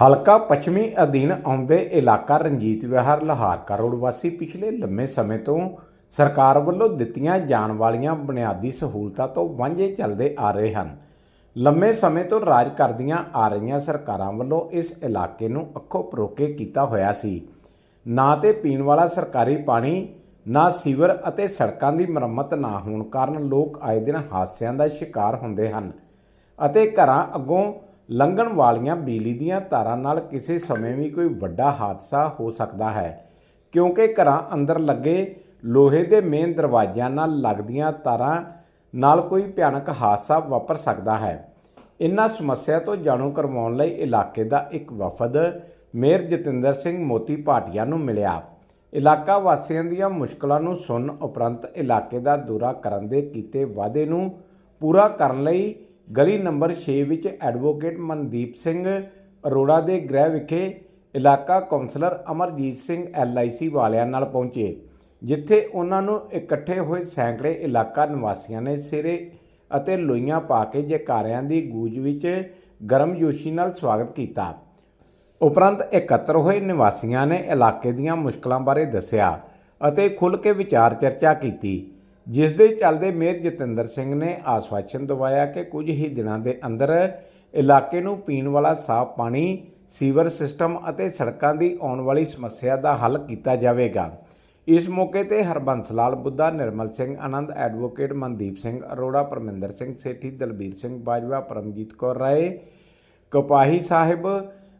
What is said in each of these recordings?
ਹਲਕਾ ਪੱਛਮੀ ਅਧੀਨ ਆਉਂਦੇ ਇਲਾਕਾ ਰਣਜੀਤ ਵਿਹਾਰ ਲਹਾਰਕਾ ਕਰੋੜ ਵਾਸੀ ਪਿਛਲੇ ਲੰਮੇ ਸਮੇਂ ਤੋਂ ਸਰਕਾਰ ਵੱਲੋਂ ਦਿੱਤੀਆਂ ਜਾਣ ਵਾਲੀਆਂ ਬੁਨਿਆਦੀ ਸਹੂਲਤਾਂ ਤੋਂ ਵਾਂਝੇ ਚੱਲਦੇ ਆ ਰਹੇ ਹਨ। ਲੰਮੇ ਸਮੇਂ ਤੋਂ ਰਾਜ ਕਰਦੀਆਂ ਆ ਰਹੀਆਂ ਸਰਕਾਰਾਂ ਵੱਲੋਂ ਇਸ ਇਲਾਕੇ ਨੂੰ ਅੱਖੋਂ ਪਰੋਕੇ ਕੀਤਾ ਹੋਇਆ ਸੀ। ਨਾ ਤੇ ਪੀਣ ਵਾਲਾ ਸਰਕਾਰੀ ਪਾਣੀ, ਨਾ ਸੀਵਰ ਅਤੇ ਸੜਕਾਂ ਦੀ ਮੁਰੰਮਤ ਨਾ ਹੋਣ ਕਾਰਨ ਲੋਕ ਆਏ ਦਿਨ ਹਾਦਸਿਆਂ ਦਾ ਸ਼ਿਕਾਰ ਹੁੰਦੇ ਹਨ ਅਤੇ ਘਰਾਂ ਅੱਗੋਂ ਲੰਘਣ ਵਾਲੀਆਂ ਬਿਜਲੀ ਦੀਆਂ ਤਾਰਾਂ ਨਾਲ ਕਿਸੇ ਸਮੇਂ ਵੀ ਕੋਈ ਵੱਡਾ ਹਾਦਸਾ ਹੋ ਸਕਦਾ ਹੈ, ਕਿਉਂਕਿ ਘਰਾਂ ਅੰਦਰ ਲੱਗੇ ਲੋਹੇ ਦੇ ਮੇਨ ਦਰਵਾਜ਼ਿਆਂ ਨਾਲ ਲੱਗਦੀਆਂ ਤਾਰਾਂ ਨਾਲ ਕੋਈ ਭਿਆਨਕ ਹਾਦਸਾ ਵਾਪਰ ਸਕਦਾ ਹੈ। ਇਨ੍ਹਾਂ ਸਮੱਸਿਆ ਤੋਂ ਜਾਣੂ ਕਰਵਾਉਣ ਲਈ ਇਲਾਕੇ ਦਾ ਇੱਕ ਵਫਦ ਮੇਅਰ ਜਤਿੰਦਰ ਸਿੰਘ ਮੋਤੀ ਭਾਟੀਆ ਨੂੰ ਮਿਲਿਆ। ਇਲਾਕਾ ਵਾਸੀਆਂ ਦੀਆਂ ਮੁਸ਼ਕਲਾਂ ਨੂੰ ਸੁਣਨ ਉਪਰੰਤ ਇਲਾਕੇ ਦਾ ਦੌਰਾ ਕਰਨ ਦੇ ਕੀਤੇ ਵਾਅਦੇ ਨੂੰ ਪੂਰਾ ਕਰਨ ਲਈ ਗਲੀ ਨੰਬਰ 6 ਵਿੱਚ ਐਡਵੋਕੇਟ ਮਨਦੀਪ ਸਿੰਘ ਅਰੋੜਾ ਦੇ ਗ੍ਰਹਿ ਵਿਖੇ ਇਲਾਕਾ ਕੌਂਸਲਰ ਅਮਰਜੀਤ ਸਿੰਘ ਐਲਆਈਸੀ ਵਾਲਿਆਂ ਨਾਲ ਪਹੁੰਚੇ, ਜਿੱਥੇ ਉਹਨਾਂ ਨੂੰ ਇਕੱਠੇ ਹੋਏ ਸੈਂਕੜੇ ਇਲਾਕਾ ਨਿਵਾਸੀਆਂ ਨੇ ਸਿਰੇ ਅਤੇ ਲੋਈਆਂ ਪਾ ਕੇ ਜੈਕਾਰਿਆਂ ਦੀ ਗੂੰਜ ਵਿੱਚ ਗਰਮਜੋਸ਼ੀ ਨਾਲ ਸਵਾਗਤ ਕੀਤਾ। ਉਪਰੰਤ ਇਕੱਤਰ ਹੋਏ ਨਿਵਾਸੀਆਂ ਨੇ ਇਲਾਕੇ ਦੀਆਂ ਮੁਸ਼ਕਲਾਂ ਬਾਰੇ ਦੱਸਿਆ ਅਤੇ ਖੁੱਲ੍ਹ ਕੇ ਵਿਚਾਰ ਚਰਚਾ ਕੀਤੀ। ਜਿਸ ਦੇ ਚੱਲਦੇ ਮੇਅਰ ਜਤਿੰਦਰ ਸਿੰਘ ਨੇ ਆਸਵਾਸ਼ਨ ਦਿਵਾਇਆ ਕਿ ਕੁਝ ਹੀ ਦਿਨਾਂ ਦੇ ਅੰਦਰ ਇਲਾਕੇ ਨੂੰ ਪੀਣ ਵਾਲਾ ਸਾਫ਼ ਪਾਣੀ, ਸੀਵਰ ਸਿਸਟਮ ਅਤੇ ਸੜਕਾਂ ਦੀ ਆਉਣ ਵਾਲੀ ਸਮੱਸਿਆ ਦਾ ਹੱਲ ਕੀਤਾ ਜਾਵੇਗਾ। ਇਸ ਮੌਕੇ ਤੇ ਹਰਬੰਸ ਲਾਲ ਬੁੱਧਾ, ਨਿਰਮਲ ਸਿੰਘ ਆਨੰਦ, ਐਡਵੋਕੇਟ ਮਨਦੀਪ ਸਿੰਘ ਅਰੋੜਾ, ਪਰਮਿੰਦਰ ਸਿੰਘ ਸੇਠੀ, ਦਲਬੀਰ ਸਿੰਘ ਬਾਜਵਾ, ਪਰਮਜੀਤ ਕੌਰ ਰਾਏ, ਕਪਾਹੀ ਸਾਹਿਬ,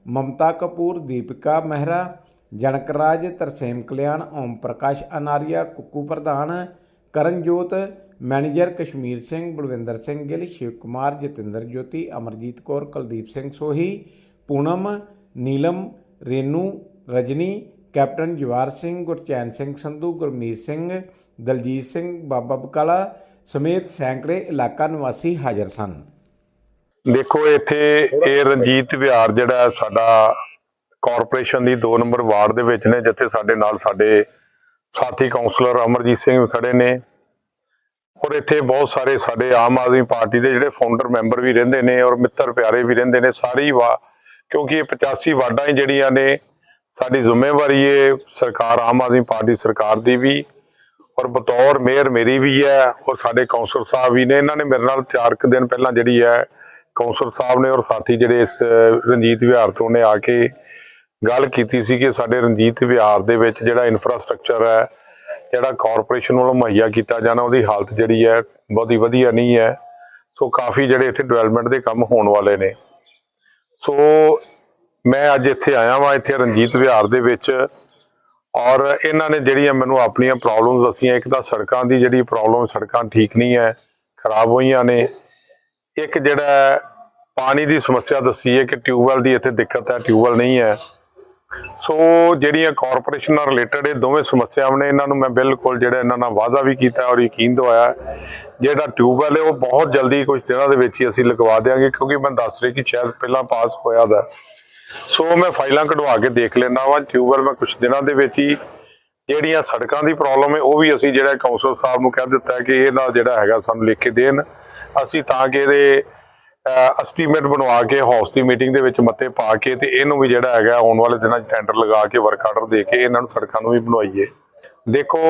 ਮਮਤਾ ਕਪੂਰ, ਦੀਪਿਕਾ ਮਹਿਰਾ ਜਨਕਰਾਜ ਤਰਸੇਮ ਕਲਿਆਣ, ਓਮ ਪ੍ਰਕਾਸ਼ ਅਨਾਰੀਆ, ਕੁੱਕੂ ਪ੍ਰਧਾਨ ਕਰਨਜੋਤ, ਮੈਨੇਜਰ ਕਸ਼ਮੀਰ ਸਿੰਘ, ਬਲਵਿੰਦਰ ਸਿੰਘ ਗਿੱਲ, ਸ਼ਿਵ ਕੁਮਾਰ, ਜਤਿੰਦਰ ਜੋਤੀ, ਅਮਰਜੀਤ ਕੌਰ, ਕੁਲਦੀਪ ਸਿੰਘ ਸੋਹੀ, ਪੂਨਮ, ਨੀਲਮ, ਰੇਨੂ, ਰਜਨੀ, ਕੈਪਟਨ ਜਵਾਰ ਸਿੰਘ, ਗੁਰਚੈਨ ਸਿੰਘ ਸੰਧੂ, ਗੁਰਮੀਤ ਸਿੰਘ, ਦਲਜੀਤ ਸਿੰਘ, ਬਾਬਾ ਬਕਾਲਾ ਸਮੇਤ ਸੈਂਕੜੇ ਇਲਾਕਾ ਨਿਵਾਸੀ ਹਾਜ਼ਰ ਸਨ। ਦੇਖੋ, ਇੱਥੇ ਇਹ ਰਣਜੀਤ ਵਿਹਾਰ ਜਿਹੜਾ ਸਾਡਾ ਕਾਰਪੋਰੇਸ਼ਨ ਦੀ 2 ਨੰਬਰ ਵਾਰਡ ਦੇ ਵਿੱਚ ਨੇ, ਜਿੱਥੇ ਸਾਡੇ ਨਾਲ ਸਾਡੇ ਸਾਥੀ ਕਾਉਂਸਲਰ ਅਮਰਜੀਤ ਸਿੰਘ ਵੀ ਖੜੇ ਨੇ। ਔਰ ਇੱਥੇ ਬਹੁਤ ਸਾਰੇ ਸਾਡੇ ਆਮ ਆਦਮੀ ਪਾਰਟੀ ਦੇ ਜਿਹੜੇ ਫਾਊਂਡਰ ਮੈਂਬਰ ਵੀ ਰਹਿੰਦੇ ਨੇ ਔਰ ਮਿੱਤਰ ਪਿਆਰੇ ਵੀ ਰਹਿੰਦੇ ਨੇ, ਸਾਰੇ ਹੀ ਵਾ ਕਿਉਂਕਿ ਇਹ 85 ਵਾਰਡਾਂ ਹੀ ਜਿਹੜੀਆਂ ਨੇ, ਸਾਡੀ ਜ਼ਿੰਮੇਵਾਰੀ ਇਹ ਸਰਕਾਰ, ਆਮ ਆਦਮੀ ਪਾਰਟੀ ਸਰਕਾਰ ਦੀ ਵੀ ਔਰ ਬਤੌਰ ਮੇਅਰ ਮੇਰੀ ਵੀ ਹੈ ਔਰ ਸਾਡੇ ਕਾਉਂਸਲਰ ਸਾਹਿਬ ਵੀ ਨੇ। ਇਹਨਾਂ ਨੇ ਮੇਰੇ ਨਾਲ ਚਾਰ ਕੁ ਦਿਨ ਪਹਿਲਾਂ ਜਿਹੜੀ ਹੈ ਕਾਉਂਸਲਰ ਸਾਹਿਬ ਨੇ ਔਰ ਸਾਥੀ ਜਿਹੜੇ ਇਸ ਰਣਜੀਤ ਵਿਹਾਰ ਤੋਂ ਨੇ ਆ ਕੇ ਗੱਲ ਕੀਤੀ ਸੀ ਕਿ ਸਾਡੇ ਰਣਜੀਤ ਵਿਹਾਰ ਦੇ ਵਿੱਚ ਜਿਹੜਾ ਇਨਫਰਾਸਟ੍ਰਕਚਰ ਹੈ, ਜਿਹੜਾ ਕਾਰਪੋਰੇਸ਼ਨ ਵੱਲੋਂ ਮੁਹੱਈਆ ਕੀਤਾ ਜਾਣਾ, ਉਹਦੀ ਹਾਲਤ ਜਿਹੜੀ ਹੈ, ਬਹੁਤੀ ਵਧੀਆ ਨਹੀਂ ਹੈ। ਸੋ ਕਾਫੀ ਜਿਹੜੇ ਇੱਥੇ ਡਿਵੈਲਪਮੈਂਟ ਦੇ ਕੰਮ ਹੋਣ ਵਾਲੇ ਨੇ। ਸੋ ਮੈਂ ਅੱਜ ਇੱਥੇ ਆਇਆ ਵਾਂ, ਇੱਥੇ ਰਣਜੀਤ ਵਿਹਾਰ ਦੇ ਵਿੱਚ ਔਰ ਇਹਨਾਂ ਨੇ ਜਿਹੜੀਆਂ ਮੈਨੂੰ ਆਪਣੀਆਂ ਪ੍ਰੋਬਲਮਸ ਦਸੀਆਂ, ਇੱਕ ਤਾਂ ਸੜਕਾਂ ਦੀ ਜਿਹੜੀ ਪ੍ਰੋਬਲਮ ਸੜਕਾਂ ਠੀਕ ਨਹੀਂ ਹੈ, ਖਰਾਬ ਹੋਈਆਂ ਨੇ। ਇੱਕ ਜਿਹੜਾ ਪਾਣੀ ਦੀ ਸਮੱਸਿਆ ਦੱਸੀ ਹੈ ਕਿ ਟਿਊਬਵੈਲ ਦੀ ਇੱਥੇ ਦਿੱਕਤ ਹੈ, ਟਿਊਬਵੈਲ ਨਹੀਂ ਹੈ। ਸੋ ਜਿਹੜੀਆਂ ਕਾਰਪੋਰੇਸ਼ਨ ਨਾਲ ਰਿਲੇਟਡ ਇਹ ਦੋਵੇਂ ਸਮੱਸਿਆਵਾਂ ਨੇ, ਇਹਨਾਂ ਨੂੰ ਮੈਂ ਬਿਲਕੁਲ ਜਿਹੜਾ ਇਹਨਾਂ ਨਾਲ ਵਾਅਦਾ ਵੀ ਕੀਤਾ ਔਰ ਯਕੀਨ ਦਵਾਇਆ। ਜਿਹੜਾ ਟਿਊਬਵੈਲ ਹੈ, ਉਹ ਬਹੁਤ ਜਲਦੀ ਕੁਝ ਦਿਨਾਂ ਦੇ ਵਿੱਚ ਹੀ ਅਸੀਂ ਲਗਵਾ ਦੇਵਾਂਗੇ ਕਿਉਂਕਿ ਮੈਂ ਦੱਸ ਰਿਹਾ ਕਿ ਸ਼ਾਇਦ ਪਹਿਲਾਂ ਪਾਸ ਹੋਇਆ ਦਾ। ਸੋ ਮੈਂ ਫਾਈਲਾਂ ਕਢਵਾ ਕੇ ਦੇਖ ਲੈਣਾ ਵਾ, ਟਿਊਬਵੈਲ ਮੈਂ ਕੁਝ ਦਿਨਾਂ ਦੇ ਵਿੱਚ ਹੀ ਜਿਹੜੀਆਂ ਸੜਕਾਂ ਦੀ ਪ੍ਰੋਬਲਮ ਹੈ, ਉਹ ਵੀ ਅਸੀਂ ਜਿਹੜਾ ਕਾਉਂਸਲ ਸਾਹਿਬ ਨੂੰ ਕਹਿ ਦਿੱਤਾ ਕਿ ਇਹ ਨਾਲ ਜਿਹੜਾ ਹੈਗਾ ਸਾਨੂੰ ਲਿਖ ਕੇ ਦੇਣ। ਅਸੀਂ ਤਾਂ ਕਿ ਇਹਦੇ ਐਸਟੀਮੇਟ ਬਣਵਾ ਕੇ ਹਾਊਸ ਦੀ ਮੀਟਿੰਗ ਦੇ ਵਿੱਚ ਮੱਤੇ ਪਾ ਕੇ ਤੇ ਇਹਨੂੰ ਵੀ ਜਿਹੜਾ ਹੈਗਾ ਆਉਣ ਵਾਲੇ ਦਿਨਾਂ 'ਚ ਟੈਂਡਰ ਲਗਾ ਕੇ ਵਰਕ ਆਰਡਰ ਦੇ ਕੇ ਇਹਨਾਂ ਨੂੰ ਸੜਕਾਂ ਨੂੰ ਵੀ ਬਣਵਾਈਏ। ਦੇਖੋ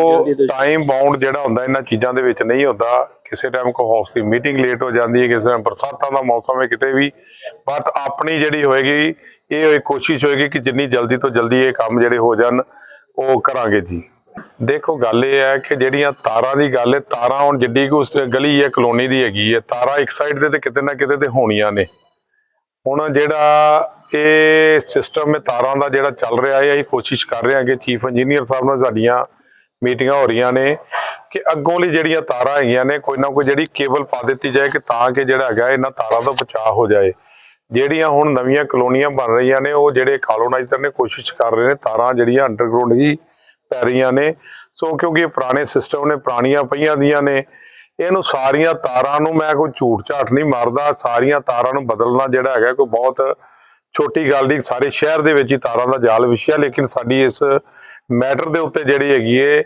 ਟਾਈਮ ਬਾਉਂਡ ਜਿਹੜਾ ਹੁੰਦਾ ਇਹਨਾਂ ਚੀਜ਼ਾਂ ਦੇ ਵਿੱਚ ਨਹੀਂ ਹੁੰਦਾ। ਕਿਸੇ ਟਾਈਮ ਕੋ ਹਾਊਸ ਦੀ ਮੀਟਿੰਗ ਲੇਟ ਹੋ ਜਾਂਦੀ ਹੈ ਕਿਸੇ ਟਾਈਮ ਬਰਸਾਤਾਂ ਦਾ ਮੌਸਮ ਹੈ ਕਿਤੇ ਵੀ। ਬਟ ਆਪਣੀ ਜਿਹੜੀ ਹੋਏਗੀ ਇਹ ਕੋਸ਼ਿਸ਼ ਹੋਏਗੀ ਕਿ ਜਿੰਨੀ ਜਲਦੀ ਤੋਂ ਜਲਦੀ ਇਹ ਕੰਮ ਜਿਹੜੇ ਹੋ ਜਾਣ ਉਹ ਕਰਾਂਗੇ ਜੀ। ਦੇਖੋ, ਗੱਲ ਇਹ ਹੈ ਕਿ ਜਿਹੜੀਆਂ ਤਾਰਾਂ ਦੀ ਗੱਲ ਹੈ, ਤਾਰਾਂ ਹੁਣ ਜਿੱਡੀ ਕੁ ਉਸ ਗਲੀ ਹੈ ਕਲੋਨੀ ਦੀ ਹੈਗੀ ਹੈ, ਤਾਰਾਂ ਇੱਕ ਸਾਈਡ ਤੇ ਤੇ ਕਿਤੇ ਨਾ ਕਿਤੇ ਤੇ ਹੋਣੀਆਂ ਨੇ। ਹੁਣ ਜਿਹੜਾ ਇਹ ਸਿਸਟਮ ਹੈ, ਤਾਰਾਂ ਦਾ ਜਿਹੜਾ ਚੱਲ ਰਿਹਾ ਹੈ, ਅਸੀਂ ਕੋਸ਼ਿਸ਼ ਕਰ ਰਹੇ ਹਾਂ ਕਿ ਚੀਫ ਇੰਜੀਨੀਅਰ ਸਾਹਿਬ ਨਾਲ ਸਾਡੀਆਂ ਮੀਟਿੰਗਾਂ ਹੋ ਰਹੀਆਂ ਨੇ ਕਿ ਅੱਗੋਂ ਲਈ ਜਿਹੜੀਆਂ ਤਾਰਾਂ ਹੈਗੀਆਂ ਨੇ, ਕੋਈ ਨਾ ਕੋਈ ਜਿਹੜੀ ਕੇਬਲ ਪਾ ਦਿੱਤੀ ਜਾਏ ਕਿ ਤਾਂ ਕਿ ਜਿਹੜਾ ਹੈਗਾ ਇਹਨਾਂ ਤਾਰਾਂ ਦਾ ਬਚਾਅ ਹੋ ਜਾਏ। ਜਿਹੜੀਆਂ ਹੁਣ ਨਵੀਆਂ ਕਲੋਨੀਆਂ ਬਣ ਰਹੀਆਂ ਨੇ, ਉਹ ਜਿਹੜੇ ਕਾਲੋਨਾਈਜ਼ਰ ਨੇ ਕੋਸ਼ਿਸ਼ ਕਰ ਰਹੇ ਨੇ, ਤਾਰਾਂ ਜਿਹੜੀਆਂ ਅੰਡਰਗਰਾਉਂਡ ਹੀ ਪੈ ਰਹੀਆਂ ਨੇ। ਸੋ ਕਿਉਂਕਿ ਇਹ ਪੁਰਾਣੇ ਸਿਸਟਮ ਨੇ, ਪੁਰਾਣੀਆਂ ਪਈਆਂ ਦੀਆਂ ਨੇ, ਇਹਨੂੰ ਸਾਰੀਆਂ ਤਾਰਾਂ ਨੂੰ ਮੈਂ ਕੋਈ ਝੂਠ ਝਾਟ ਨਹੀਂ ਮਾਰਦਾ, ਸਾਰੀਆਂ ਤਾਰਾਂ ਨੂੰ ਬਦਲਣਾ ਜਿਹੜਾ ਹੈਗਾ ਕੋਈ ਬਹੁਤ ਛੋਟੀ ਗੱਲ ਨਹੀਂ, ਸਾਰੇ ਸ਼ਹਿਰ ਦੇ ਵਿੱਚ ਹੀ ਤਾਰਾਂ ਦਾ ਜਾਲ ਵਿਛਿਆ, ਲੇਕਿਨ ਸਾਡੀ ਇਸ ਮੈਟਰ ਦੇ ਉੱਤੇ ਜਿਹੜੀ ਹੈਗੀ ਏ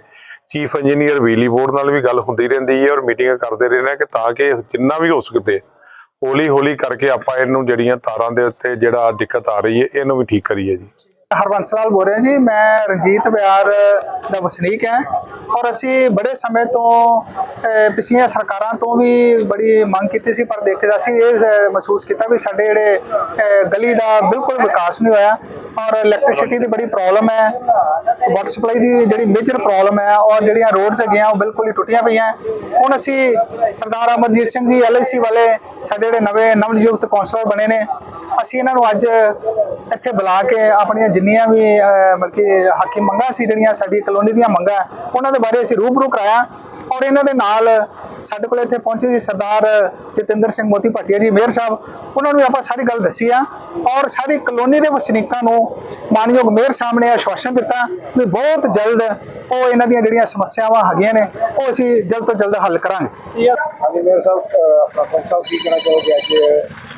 ਚੀਫ ਇੰਜੀਨੀਅਰ ਬਿਜਲੀ ਬੋਰਡ ਨਾਲ ਵੀ ਗੱਲ ਹੁੰਦੀ ਰਹਿੰਦੀ ਹੈ ਔਰ ਮੀਟਿੰਗਾਂ ਕਰਦੇ ਰਹਿੰਦੇ ਹਾਂ ਕਿ ਤਾਂ ਕਿ ਜਿੰਨਾ ਵੀ ਹੋ ਸਕਦੇ ਹੌਲੀ ਹੌਲੀ ਕਰਕੇ ਆਪਾਂ ਇਹਨੂੰ ਜਿਹੜੀਆਂ ਤਾਰਾਂ ਦੇ ਉੱਤੇ ਜਿਹੜਾ ਦਿੱਕਤ ਆ ਰਹੀ ਹੈ ਇਹਨੂੰ ਵੀ ਠੀਕ ਕਰੀਏ ਜੀ। ਹਰਬੰਸ ਲਾਲ ਬੋਲ ਰਿਹਾ ਜੀ। ਮੈਂ ਰਣਜੀਤ ਬਿਆਰ ਦਾ ਵਸਨੀਕ ਹਾਂ ਔਰ ਅਸੀਂ ਬੜੇ ਸਮੇਂ ਤੋਂ ਪਿਛਲੀਆਂ ਸਰਕਾਰਾਂ ਤੋਂ ਵੀ ਬੜੀ ਮੰਗ ਕੀਤੀ ਸੀ ਪਰ ਦੇਖਿਆ ਅਸੀਂ ਇਹ ਅਹ, ਮਹਿਸੂਸ ਕੀਤਾ ਵੀ ਸਾਡੇ ਜਿਹੜੇ ਗਲੀ ਦਾ ਬਿਲਕੁਲ ਵਿਕਾਸ ਨਹੀਂ ਹੋਇਆ ਔਰ ਇਲੈਕਟ੍ਰਿਸਿਟੀ ਦੀ ਬੜੀ ਪ੍ਰੋਬਲਮ ਹੈ। ਵਾਟਰ ਸਪਲਾਈ ਦੀ ਜਿਹੜੀ ਮੇਜਰ ਪ੍ਰੋਬਲਮ ਹੈ ਔਰ ਜਿਹੜੀਆਂ ਰੋਡਸ ਹੈਗੀਆਂ ਉਹ ਬਿਲਕੁਲ ਹੀ ਟੁੱਟੀਆਂ ਪਈਆਂ। ਹੁਣ ਅਸੀਂ ਸਰਦਾਰ ਅਮਰਜੀਤ ਸਿੰਘ ਜੀ ਐਲਆਈਸੀ ਵਾਲੇ ਸਾਡੇ ਜਿਹੜੇ ਨਵੇਂ ਨਵਨਿਯੁਕਤ ਕੌਂਸਲਰ ਬਣੇ ਨੇ ਅਸੀਂ ਇਹਨਾਂ ਨੂੰ ਅੱਜ ਇੱਥੇ ਬੁਲਾ ਕੇ ਆਪਣੀਆਂ ਜਿੰਨੀਆਂ ਵੀ ਮਤਲਬ ਕਿ ਹੱਕੀ ਮੰਗਾਂ ਸੀ ਜਿਹੜੀਆਂ ਸਾਡੀ ਕਲੋਨੀ ਦੀਆਂ ਮੰਗਾਂ, ਉਹਨਾਂ ਦੇ ਬਾਰੇ ਅਸੀਂ ਰੂਬਰੂ ਕਰਾਇਆ ਔਰ ਇਹਨਾਂ ਦੇ ਨਾਲ ਸਾਡੇ ਕੋਲ ਇੱਥੇ ਪਹੁੰਚੇ ਜੀ ਸਰਦਾਰ ਜਤਿੰਦਰ ਸਿੰਘ ਮੋਤੀ ਭੱਟੀਆ ਜੀ, ਮੇਅਰ ਸਾਹਿਬ, ਉਹਨਾਂ ਨੂੰ ਆਪਾਂ ਸਾਰੀ ਗੱਲ ਦੱਸੀ ਆ ਔਰ ਸਾਰੀ ਕਲੋਨੀ ਦੇ ਵਸਨੀਕਾਂ ਨੂੰ ਮਾਨਯੋਗ ਮੇਅਰ ਸਾਹਿਬ ਨੇ ਆਸ਼ਵਾਸਨ ਦਿੱਤਾ ਵੀ ਬਹੁਤ ਜਲਦ ਉਹ ਇਹਨਾਂ ਦੀਆਂ ਜਿਹੜੀਆਂ ਸਮੱਸਿਆਵਾਂ ਹੈਗੀਆਂ ਨੇ ਉਹ ਅਸੀਂ ਜਲਦ ਤੋਂ ਜਲਦ ਹੱਲ ਕਰਾਂਗੇ। ਹਾਂਜੀ ਮੇਅਰ ਸਾਹਿਬ ਆਪਣਾ ਪੰਚ ਸਾਹਿਬ ਕੀ ਕਹਿਣਾ ਚਾਹੋਗੇ ਅੱਜ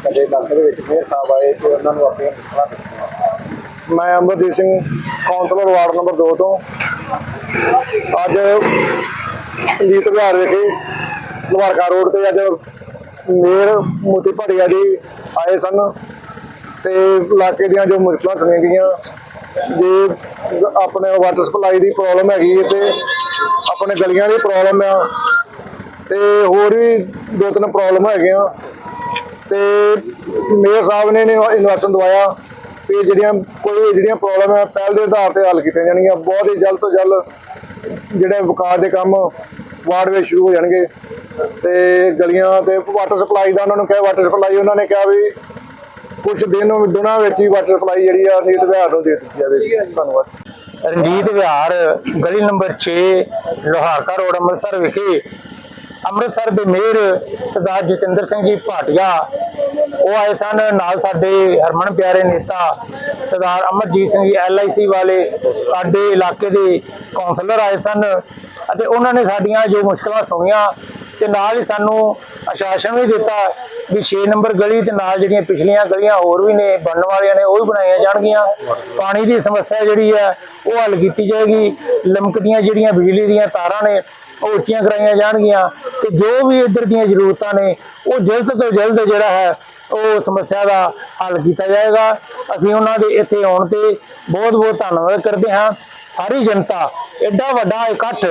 ਸਾਡੇ ਇਲਾਕੇ ਦੇ ਵਿੱਚ ਮੇਅਰ ਸਾਹਿਬ ਆਏ ਤੇ ਉਹਨਾਂ ਨੂੰ ਆਪਣੀਆਂ ਮੁਸ਼ਕਲਾਂ ਮੈਂ Amardeep Singh councillor ward number 2 ਤੋਂ। ਅੱਜ ਜੀਤ ਵਿਹਾਰ ਵਿਖੇ ਲਵਾਰਕਾ ਰੋਡ ਤੇ ਅੱਜ ਮੇਅਰ ਮੋਤੀ ਭੜੀਆ ਜੀ ਆਏ ਸਨ ਤੇ ਇਲਾਕੇ ਦੀਆਂ ਜੋ ਮੁਸ਼ਕਲਾਂ ਸੁਣੀਆਂ ਗਈਆਂ ਜੇ ਆਪਣੇ ਵਾਟਰ ਸਪਲਾਈ ਦੀ ਪ੍ਰੋਬਲਮ ਹੈਗੀ ਹੈ ਤੇ ਆਪਣੇ ਗਲੀਆਂ ਦੀ ਪ੍ਰੋਬਲਮ ਆ। ਤੇ ਹੋਰ ਵੀ ਦੋ ਤਿੰਨ ਪ੍ਰੋਬਲਮ ਹੈਗੀਆਂ ਤੇ ਮੇਅਰ ਸਾਹਿਬ ਨੇ ਇਨਵੈਸਟਨ ਦਵਾਇਆ ਕਿ ਜਿਹੜੀਆਂ ਕੋਈ ਜਿਹੜੀਆਂ ਪ੍ਰੋਬਲਮ ਹੈ ਪਹਿਲ ਦੇ ਆਧਾਰ ਤੇ ਹੱਲ ਕੀਤੀਆਂ ਜਾਣਗੀਆਂ। ਬਹੁਤ ਹੀ ਜਲਦ ਤੋਂ ਜਲਦ ਜਿਹੜੇ ਵਿਕਾਸ ਦੇ ਕੰਮ ਵਾਰਡ ਸ਼ੁਰੂ ਹੋ ਜਾਣਗੇ। ਤੇ ਗਲੀਆਂ ਤੇ ਵਾਟਰ ਸਪਲਾਈ ਦਾ ਉਹਨਾਂ ਨੂੰ ਕਿਹਾ ਵਾਟਰ ਸਪਲਾਈ ਉਹਨਾਂ ਨੇ ਕਿਹਾ ਵੀ ਕੁਝ ਦਿਨ ਦਿਨਾਂ ਵਿੱਚ ਹੀ ਵਾਟਰ ਸਪਲਾਈ ਜਿਹੜੀ ਆ ਨੀਤ ਵਿਹਾਰ ਨੂੰ ਦੇ ਦਿੱਤੀ ਜਾਵੇ ਧੰਨਵਾਦ। ਰਣਜੀਤ ਵਿਹਾਰ, ਗਲੀ ਨੰਬਰ 6 ਲੋਹਾਰਕਾ ਰੋਡ, ਅੰਮ੍ਰਿਤਸਰ ਵਿਖੇ ਅੰਮ੍ਰਿਤਸਰ ਦੇ ਮੇਅਰ ਸਰਦਾਰ ਜਤਿੰਦਰ ਸਿੰਘ ਜੀ ਭਾਟੀਆ, ਉਹ ਆਏ ਸਨ। ਨਾਲ ਸਾਡੇ ਹਰਮਨ ਪਿਆਰੇ ਨੇਤਾ ਸਰਦਾਰ ਅਮਰਜੀਤ ਸਿੰਘ ਜੀ ਐਲਆਈਸੀ ਵਾਲੇ ਸਾਡੇ ਇਲਾਕੇ ਦੇ ਕਾਉਂਸਲਰ ਆਏ ਸਨ ਅਤੇ ਉਹਨਾਂ ਨੇ ਸਾਡੀਆਂ ਜੋ ਮੁਸ਼ਕਲਾਂ ਸੁਣੀਆਂ ਤੇ ਨਾਲ ਹੀ ਸਾਨੂੰ ਆਸ਼ਵਾਸਨ ਵੀ ਦਿੱਤਾ ਵੀ 6 ਨੰਬਰ ਗਲੀ ਤੇ ਨਾਲ ਜਿਹੜੀਆਂ ਪਿਛਲੀਆਂ ਗਲੀਆਂ ਹੋਰ ਵੀ ਨੇ, ਬਣਨ ਵਾਲੀਆਂ ਨੇ, ਉਹ ਵੀ ਬਣਾਈਆਂ ਜਾਣਗੀਆਂ। ਪਾਣੀ ਦੀ ਸਮੱਸਿਆ ਜਿਹੜੀ ਹੈ, ਉਹ ਹੱਲ ਕੀਤੀ ਜਾਏਗੀ। ਲਮਕਦੀਆਂ ਜਿਹੜੀਆਂ ਬਿਜਲੀ ਦੀਆਂ ਤਾਰਾਂ ਨੇ, ਉਹ ਉੱਚੀਆਂ ਕਰਾਈਆਂ ਜਾਣਗੀਆਂ। ਤੇ ਜੋ ਵੀ ਇੱਧਰ ਦੀਆਂ ਜ਼ਰੂਰਤਾਂ ਨੇ, ਉਹ ਜਲਦ ਤੋਂ ਜਲਦ ਜਿਹੜਾ ਹੈ, ਉਹ ਸਮੱਸਿਆ ਦਾ ਹੱਲ ਕੀਤਾ ਜਾਏਗਾ। ਅਸੀਂ ਉਹਨਾਂ ਦੇ ਇੱਥੇ ਆਉਣ ਤੇ ਬਹੁਤ ਬਹੁਤ ਧੰਨਵਾਦ ਕਰਦੇ ਹਾਂ। ਸਾਰੀ ਜਨਤਾ, ਐਡਾ ਵੱਡਾ ਇਕੱਠ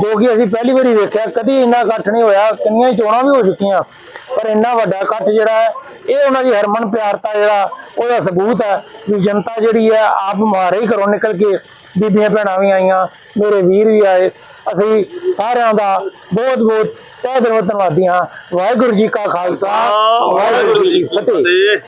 ਜੋ ਕਿ ਅਸੀਂ ਪਹਿਲੀ ਵਾਰੀ ਵੇਖਿਆ ਕਦੀ ਇੰਨਾ ਇਕੱਠ ਨਹੀਂ ਹੋਇਆ ਕਿੰਨੀਆਂ ਹੀ ਚੋਣਾਂ ਵੀ ਹੋ ਚੁੱਕੀਆਂ ਪਰ ਇੰਨਾ ਵੱਡਾ ਇਕੱਠ ਜਿਹੜਾ ਹੈ ਇਹ ਉਹਨਾਂ ਦੀ ਹਰਮਨ ਪਿਆਰਤਾ ਜਿਹੜਾ ਉਹਦਾ ਸਬੂਤ ਹੈ ਵੀ ਜਨਤਾ ਜਿਹੜੀ ਹੈ ਆਪ ਮੁਹਾਰੇ ਹੀ ਘਰੋਂ ਨਿਕਲ ਕੇ ਬੀਬੀਆਂ ਭੈਣਾਂ ਵੀ ਆਈਆਂ ਮੇਰੇ ਵੀਰ ਵੀ ਆਏ। ਅਸੀਂ ਸਾਰਿਆਂ ਦਾ ਬਹੁਤ ਬਹੁਤ ਤਹਿ ਦਿਲੋਂ ਧੰਨਵਾਦੀ ਹਾਂ। ਵਾਹਿਗੁਰੂ ਜੀ ਕਾ ਖਾਲਸਾ ਵਾਹਿਗੁਰੂ ਜੀ ਕੀ ਫਤਿਹ।